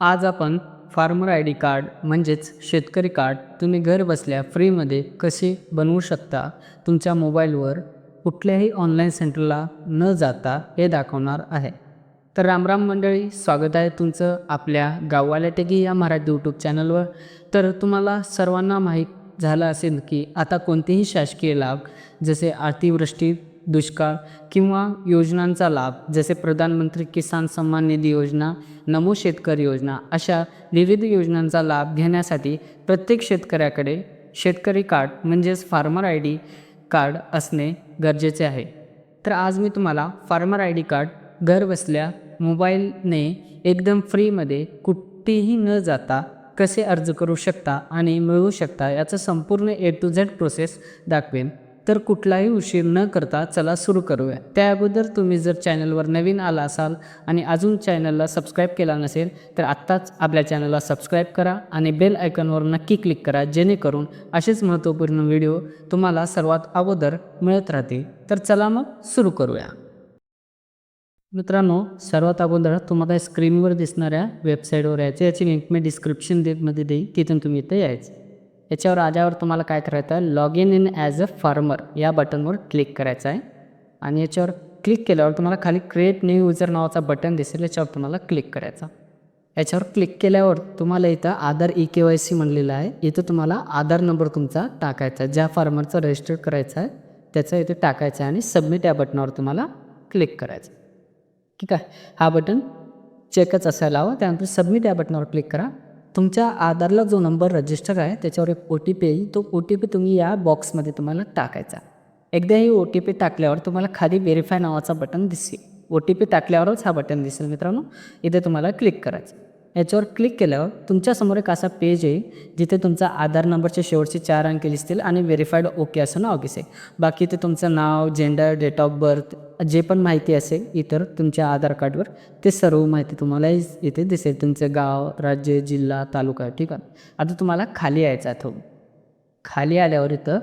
आज आपण farmer I D card म्हणजेच शेतकरी कार्ड तुम्ही घर बसल्या फ्रीमध्ये कसे बनवू शकता तुमच्या मोबाईलवर कुठल्याही ऑनलाईन सेंटरला न जाता हे दाखवणार आहे. तर रामराम मंडळी स्वागत आहे तुमचं आपल्या गाववाल्या टेकी या मराठी यूट्यूब चॅनलवर. तर तुम्हाला सर्वांना माहीत झालं असेल की आता कोणतेही शासकीय लाभ जसे अतिवृष्टी दुष्काळ किंवा योजनांचा लाभ जसे प्रधानमंत्री किसान सन्मान निधी योजना नमो शेतकरी योजना अशा विविध योजनांचा लाभ घेण्यासाठी प्रत्येक शेतकऱ्याकडे शेतकरी कार्ड म्हणजेच फार्मर आय डी कार्ड असणे गरजेचे आहे. तर आज मी तुम्हाला फार्मर आय डी कार्ड घरबसल्या मोबाईलने एकदम फ्रीमध्ये कुठेही न जाता कसे अर्ज करू शकता आणि मिळवू शकता याचं संपूर्ण ए टू झेड प्रोसेस दाखवेन. तर कुठलाही उशीर न करता चला सुरू करूया. त्या अगोदर तुम्ही जर चॅनलवर नवीन आला असाल आणि अजून चॅनलला सबस्क्राईब केला नसेल तर आत्ताच आपल्या चॅनलला सबस्क्राईब करा आणि बेल आयकॉनवर नक्की क्लिक करा जेणेकरून असेच महत्त्वपूर्ण व्हिडिओ तुम्हाला सर्वात अगोदर मिळत राहतील. तर चला मग सुरू करूया. मित्रांनो सर्वात अगोदर तुम्हाला स्क्रीनवर दिसणाऱ्या वेबसाईटवर यायचं याची लिंक मी डिस्क्रिप्शनमध्ये देईन. तिथून तुम्ही इथं यायचं. याच्यावर आल्यावर तुम्हाला काय करायचं आहे? Log in in as a farmer या बटनवर क्लिक करायचं आहे. आणि याच्यावर क्लिक केल्यावर तुम्हाला खाली क्रिएट न्यू युजर नावाचा बटन दिसेल. याच्यावर तुम्हाला क्लिक करायचा याच्यावर क्लिक केल्यावर तुम्हाला इथं Aadhaar E K Y C म्हणलेलं आहे. इथं तुम्हाला आधार नंबर तुमचा टाकायचा आहे. ज्या फार्मरचा रजिस्टर करायचा आहे त्याचा इथे टाकायचा आहे आणि सबमिट या बटनावर तुम्हाला क्लिक करायचं ठीक आहे? हा बटन चेकच असायला हवा. त्यानंतर सबमिट या बटनावर क्लिक करा. तुमच्या आधारला जो नंबर रजिस्टर आहे त्याच्यावर एक ओ टी पी येईल. तो ओ टी पी तुम्ही या बॉक्समध्ये तुम्हाला टाकायचा. एकदा ही ओ टी पी टाकल्यावर तुम्हाला खाली व्हेरीफाय नावाचा बटन दिसेल. ओ टी पी टाकल्यावरच हा बटन दिसेल मित्रांनो. इथे तुम्हाला क्लिक करायचं. याच्यावर क्लिक केल्यावर तुमच्यासमोर एक असा पेज येईल जिथे तुमचा आधार नंबरचे शेवटचे चार अंक दिसतील आणि व्हेरीफाईड ओके असं नाव दिसेल. बाकी ते तुमचं नाव जेंडर डेट ऑफ बर्थ जे पण माहिती असेल इतर तुमच्या आधार कार्डवर ते सर्व माहिती तुम्हाला इथे दिसेल. तुमचं गाव राज्य जिल्हा तालुका ठीक आहे आता तुम्हाला खाली यायचं आहे. थोडं खाली आल्यावर इथं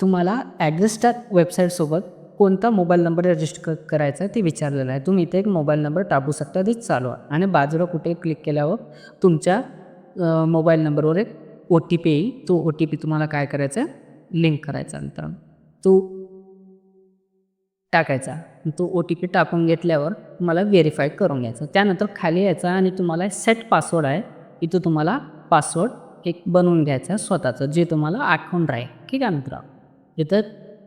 तुम्हाला ॲग्रेस्टार वेबसाईटसोबत कोणता मोबाईल नंबर रजिस्टर करायचा आहे ते विचारलेलं आहे. तुम्ही इथे एक मोबाईल नंबर टाकू शकता ते चालू आहे. आणि बाजूला कुठे क्लिक केल्यावर तुमच्या मोबाईल नंबरवर एक ओ टी पी येईल. तो ओ टी पी तुम्हाला काय करायचा आहे? लिंक करायचा नंतर तो टाकायचा. तो ओ टी पी टाकून घेतल्यावर तुम्हाला व्हेरीफाय करून घ्यायचा. त्यानंतर खाली यायचा आणि तुम्हाला सेट पासवर्ड आहे. इथं तुम्हाला पासवर्ड एक बनवून घ्यायचा स्वतःचं जे तुम्हाला आठवून राहील. ठीक आहे मित्र इथं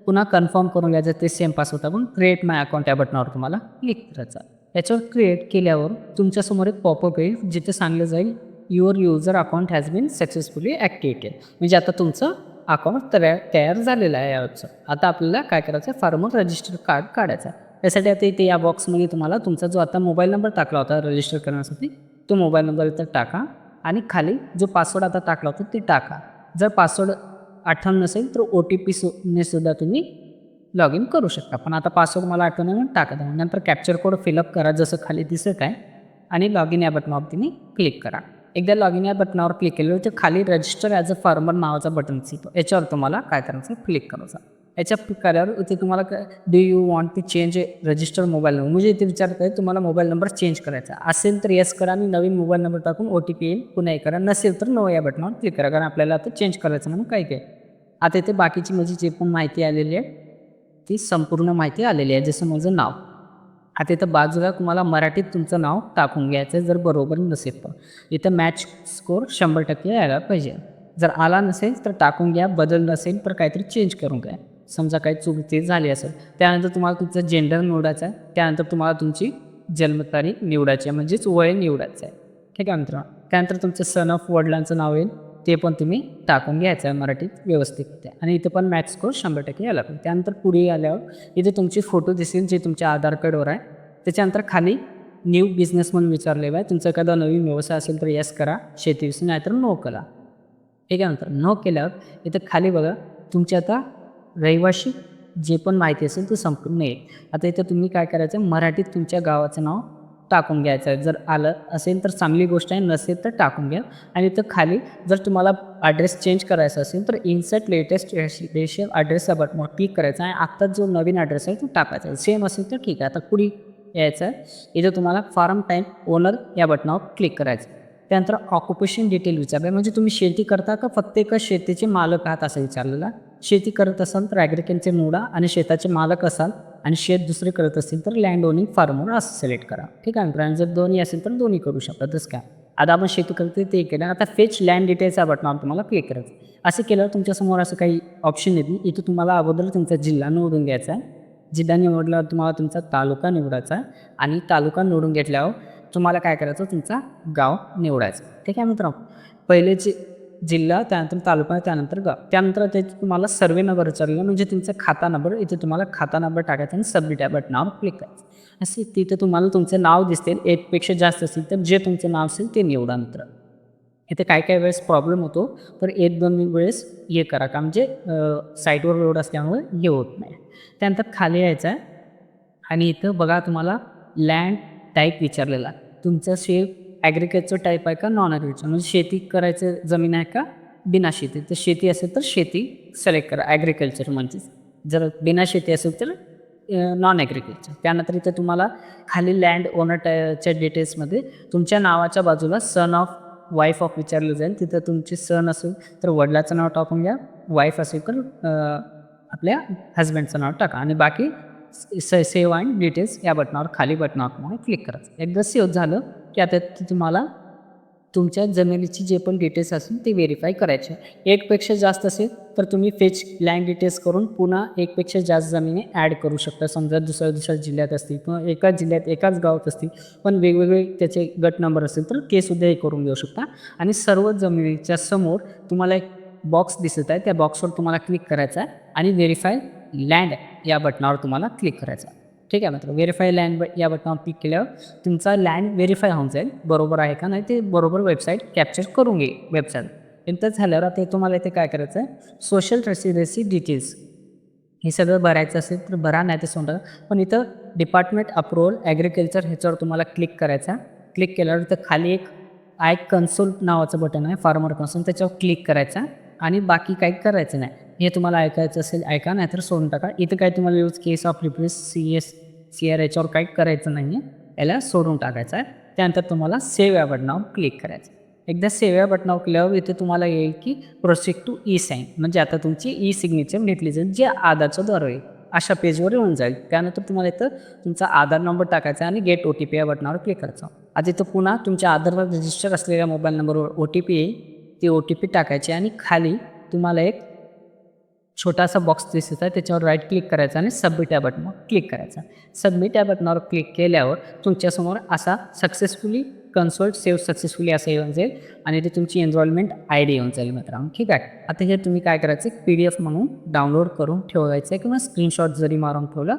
पुन्हा कन्फर्म करून घ्यायचं ते सेम पासवर्ड टाकून क्रिएट माय अकाउंट या बटनावर तुम्हाला क्लिक करायचा याच्यावर क्रिएट केल्यावर तुमच्यासमोर एक पॉपअप येईल जिथे सांगलं जाईल your user account has been successfully activated म्हणजे आता तुमचं अकाउंट तयार तयार झालेलं आहे याचं. आता आपल्याला काय करायचं आहे? फार्मर रजिस्टर कार्ड काढायचं त्यासाठी आता इथे या बॉक्समध्ये तुम्हाला तुमचा जो आता मोबाईल नंबर टाकला होता रजिस्टर करण्यासाठी तो मोबाईल नंबर इथं टाका आणि खाली जो पासवर्ड आता टाकला होता ते टाका. जर पासवर्ड आठवण नसेल तर ओ टी पीने सुद्धा तुम्ही लॉग इन करू शकता. पण आता पासवर्ड मला आठवण आहे म्हणून टाका द्या नंतर कॅप्चर कोड फिलअप करा जसं खाली दिसत आहे. आणि लॉग इन या बटनावर तुम्ही क्लिक करा. एकदा लॉग इन या बटनावर क्लिक केलं तर खाली रजिस्टर ॲज अ फॉर्मर नावाचा बटन येतो याच्यावर तुम्हाला काय करायचं क्लिक करायचं याच्या करायवर इथे तुम्हाला do you want to change register mobile number म्हणजे इथे विचारत आहे तुम्हाला मोबाईल नंबर चेंज करायचा असेल तर येस करा आणि नवीन मोबाईल नंबर टाकून ओ टी पी येईल. पुन्हा करा. नसेल तर नो या बटनावर क्लिक करा. कारण आपल्याला आता चेंज करायचं म्हणून काही काही आता इथे बाकीची माझी जे पण माहिती आलेली आहे ती संपूर्ण माहिती आलेली आहे जसं माझं नाव. आता इथं बाजूला तुम्हाला मराठीत तुमचं नाव टाकून घ्यायचं जर बरोबर नसेल तर. इथं मॅच स्कोर शंभर टक्के यायला पाहिजे. जर आला नसेल तर टाकून घ्या बदल नसेल तर काहीतरी चेंज करून घ्या. समजा काही चूक ते झाली असेल त्यानंतर तुम्हाला तुमचं जेंडर निवडायचं आहे त्यानंतर तुम्हाला तुमची जन्मतारीख निवडायची आहे म्हणजेच वय निवडायचं आहे. ठीक आहे मित्रांनो? त्यानंतर तुमचं सन ऑफ वडिलांचं नाव येईल. ते पण तुम्ही टाकून घ्यायचं आहे मराठीत व्यवस्थित आणि इथं पण मॅथ्स स्कोर शंभर टक्के यायला पाहिजे त्यानंतर पुढे आल्यावर इथे तुमची फोटो दिसेल जे तुमच्या आधार कार्डवर आहे. त्याच्यानंतर खाली न्यू बिझनेस म्हणून विचारलेलं आहे. तुमचा एखादा नवीन व्यवसाय असेल तर येस करा. शेतीविषयी नाहीतर नो करा. ठीक आहे नंतर नो केल्यावर इथं खाली बघा तुमची आता रहिवाशी जे पण माहिती असेल ते संपूर्ण येईल. आता इथं तुम्ही काय करायचं? मराठीत तुमच्या गावाचं नाव टाकून घ्यायचं आहे. जर आलं असेल तर चांगली गोष्ट आहे नसेल तर टाकून घ्या. आणि इथं खाली जर तुम्हाला ॲड्रेस चेंज करायचा असेल तर इन्सर्ट लेटेस्ट रेशियल ॲड्रेसचा बटनवर क्लिक करायचा आहे. आत्ताच जो नवीन ॲड्रेस आहे तो टाकायचा आहे. सेम असेल तर ठीक आहे. आता पुढे यायचं आहे? इथं तुम्हाला फार्म टाईम ओनर या बटनावर क्लिक करायचं त्यानंतर ऑक्युपेशन डिटेल विचारलं म्हणजे तुम्ही शेती करता का? फक्त एका शेतीचे मालक आहात असं विचारलेलं शेती करत असाल तर ॲग्रिकल्चर निवडा आणि शेताचे मालक असाल आणि शेत दुसरे करत असतील तर लँड ओनिंग फार्मर असं सिलेक्ट करा. ठीक आहे मित्रांनो? जर दोन्ही असेल तर दोन्ही करू शकता. तसं काय? आता आपण शेती करतो ते केलं. आता फेच लँड डिटेल्स बटन बटनावर तुम्हाला क्लिक करायचं. असं केल्यावर तुमच्यासमोर असं काही ऑप्शन येतील इथं तुम्हाला अगोदर तुमचा जिल्हा निवडून घ्यायचा आहे. जिल्हा निवडल्यावर तुम्हाला तुमचा तालुका निवडायचा आहे. आणि तालुका निवडून घेतल्यावर तुम्हाला काय करायचं? तुमचा गाव निवडायचं ठीक आहे मित्रांनो? पहिले जे जिल्हा त्यानंतर तालुका त्यानंतर गाव. त्यानंतर ते तुम्हाला सर्वे नंबर विचारलेला म्हणजे तुमचा खाता नंबर इथे तुम्हाला खाता नंबर टाकायचा आणि सबमिट या बटनावर क्लिक करायचं. असे तिथे तुम्हाला तुमचं नाव दिसतील एकपेक्षा जास्त असेल तर जे तुमचं नाव असेल ते निवडा नंतर इथे काय काय वेळेस प्रॉब्लेम होतो तर एक दोन वेळेस हे करा का म्हणजे साईटवर लोड असल्यामुळे हे होत नाही. त्यानंतर खाली यायचं आहे. आणि इथं बघा तुम्हाला लँड टाईप विचारलेला. तुमचं शेप ॲग्रिकल्चर टाईप आहे का? नॉन ॲग्रिकल्चर म्हणजे शेती करायचं जमीन आहे का? बिना शेती. तर शेती असेल तर शेती सिलेक्ट करा. ॲग्रिकल्चर म्हणजे. जर बिना शेती असेल तर नॉन ॲग्रिकल्चर त्यानंतर इथं तुम्हाला खाली लँड ओनर टायच्या डिटेल्समध्ये तुमच्या नावाच्या बाजूला सन ऑफ वाईफ ऑफ विचारलं जाईल. तिथं तुमचे सन असेल तर वडिलाचं नाव टाकून घ्या. वाईफ असेल तर आपल्या हजबंडचं नाव टाका. आणि बाकी सेव्ह अँड डिटेल्स या बटनावर खाली बटनावर तुम्हाला क्लिक करायचं एकदा सेव्ह झालं की आता तुम्हाला तुमच्या जमिनीची जे पण डिटेल्स असतील ते व्हेरीफाय करायचे एकपेक्षा जास्त असेल तर तुम्ही फेच लँड डिटेल्स करून पुन्हा एकपेक्षा जास्त जमिनी ॲड करू शकता. समजा दुसऱ्या दुसऱ्या जिल्ह्यात असतील किंवा एकाच जिल्ह्यात एकाच गावात असतील पण वेगवेगळे त्याचे गट नंबर असेल तर ते सुद्धा हे करून घेऊ शकता. आणि सर्व जमिनीच्या समोर तुम्हाला एक बॉक्स दिसत आहे. त्या बॉक्सवर तुम्हाला क्लिक करायचा आहे आणि व्हेरीफाय लँड या बटनावर तुम्हाला क्लिक करायचा ठीक आहे मात्र व्हेरीफाय लँड या बटनावर क्लिक केल्यावर तुमचा लँड व्हेरीफाय होऊन जाईल. बरोबर आहे का नाही ते बरोबर वेबसाईट कॅप्चर करून घे वेबसाईट नंतर झाल्यावर आता हे तुम्हाला इथे काय करायचं आहे? सोशल रेसिडेन्सी डिटेल्स हे सगळं भरायचं असेल तर भरा नाही ते सोडा. पण इथं डिपार्टमेंट अप्रुव्हल ॲग्रिकल्चर ह्याच्यावर तुम्हाला क्लिक करायचा क्लिक केल्यावर इथं खाली एक आय कन्सोल नावाचं बटन आहे फार्मर कन्सोल त्याच्यावर क्लिक करायचा आणि बाकी काही करायचं नाही. हे तुम्हाला ऐकायचं असेल ऐका नाहीतर सोडून टाका. इथं काय तुम्हाला use case of replace C S C R याच्यावर काही करायचं नाही आहे याला सोडून टाकायचं आहे. त्यानंतर तुम्हाला सेव्ह या बटनावर क्लिक करायचं एकदा सेव्ह या बटनावर केल्यावर इथे तुम्हाला येईल की प्रोसेक्ट टू ई साईन म्हणजे आता तुमची ई सिग्नेचर घेतली जाईल जे आधारचं द्वारे होईल अशा पेजवर येऊन जाईल. त्यानंतर तुम्हाला इथं तुमचा आधार नंबर टाकायचा आणि गेट ओ टी पी या बटनावर क्लिक करायचं आता इथं पुन्हा तुमच्या आधारवर रजिस्टर असलेल्या मोबाईल नंबरवर ओ टी पी येईल. ती ओ टी पी टाकायची आणि खाली तुम्हाला एक छोटासा बॉक्स दिसत आहे. त्याच्यावर राईट क्लिक करायचा आणि सबमिट या बटनावर क्लिक करायचा. सबमिट या बटनावर क्लिक केल्यावर तुमच्यासमोर असा सक्सेसफुली कन्सोल्ट सेव्ह सक्सेसफुली असं येऊन जाईल आणि ते तुमची एनरोलमेंट आय डी येऊन जाईल मित्रांनो. ठीक आहे? आता हे तुम्ही काय करायचं? पी डी एफ म्हणून डाउनलोड करून ठेवायचं आहे किंवा स्क्रीनशॉट जरी मारून ठेवलं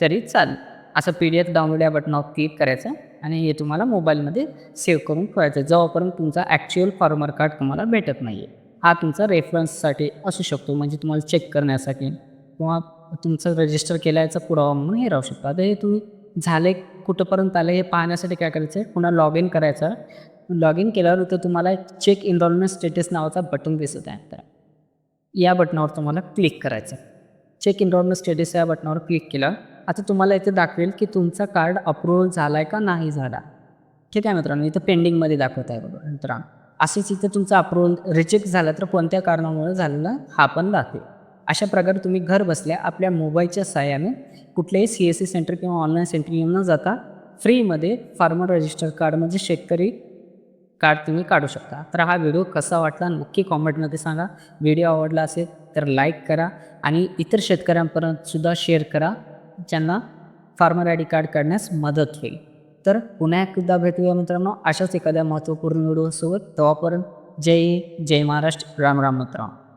तरी चालेल. असं पी डी एफ डाउनलोड या बटनावर क्लिक करायचं. आणि हे तुम्हाला मोबाईलमध्ये सेव्ह करून ठेवायचं जेव्हापर्यंत तुमचा ॲक्च्युअल फॉर्मर कार्ड तुम्हाला भेटत नाही आहे हा तुमचा रेफरन्ससाठी असू शकतो. म्हणजे तुम्हाला चेक करण्यासाठी किंवा तुमचं रजिस्टर केल्याचा पुरावा म्हणून हे राहू शकतो. आता हे तुम्ही झाले कुठंपर्यंत आले हे पाहण्यासाठी काय करायचं आहे? पुन्हा लॉग इन करायचं लॉग इन केल्यावर तर तुम्हाला चेक इनरोलमेंट स्टेटस नावाचा बटन दिसत आहे तर या बटनावर तुम्हाला क्लिक करायचं चेक इनरोलमेंट स्टेटस या बटनावर क्लिक केलं आता तुम्हाला इथे दाखवेल की तुमचा कार्ड अप्रूव्हल झाला आहे का नाही झाला. ठीक आहे मित्रांनो इथं पेंडिंगमध्ये दाखवत आहे बरोबर मित्रांनो. असेच इथं तुमचा अप्रूव्हल रिजेक्ट झाला तर कोणत्या कारणामुळे झालेला हा पण दाखवेल. अशा प्रकारे तुम्ही घर बसल्या आपल्या मोबाईलच्या सहाय्याने कुठल्याही सी एस सी सेंटर किंवा ऑनलाईन सेंटर येऊन न जाता फ्रीमध्ये फार्मर रजिस्टर कार्ड म्हणजे शेतकरी कार्ड तुम्ही काढू शकता. तर हा व्हिडिओ कसा वाटला नक्की कॉमेंटमध्ये सांगा. व्हिडिओ आवडला असेल तर लाईक करा आणि इतर शेतकऱ्यांपर्यंत सुद्धा शेअर करा. ज्यांना फार्मर आय डी कार्ड काढण्यास मदत होईल. तर पुन्हा एकदा भेटूया मित्रांनो. अशाच एखाद्या महत्त्वपूर्ण व्हिडिओसोबत. तेव्हापर्यंत जय जय महाराष्ट्र. राम राम मित्रांनो.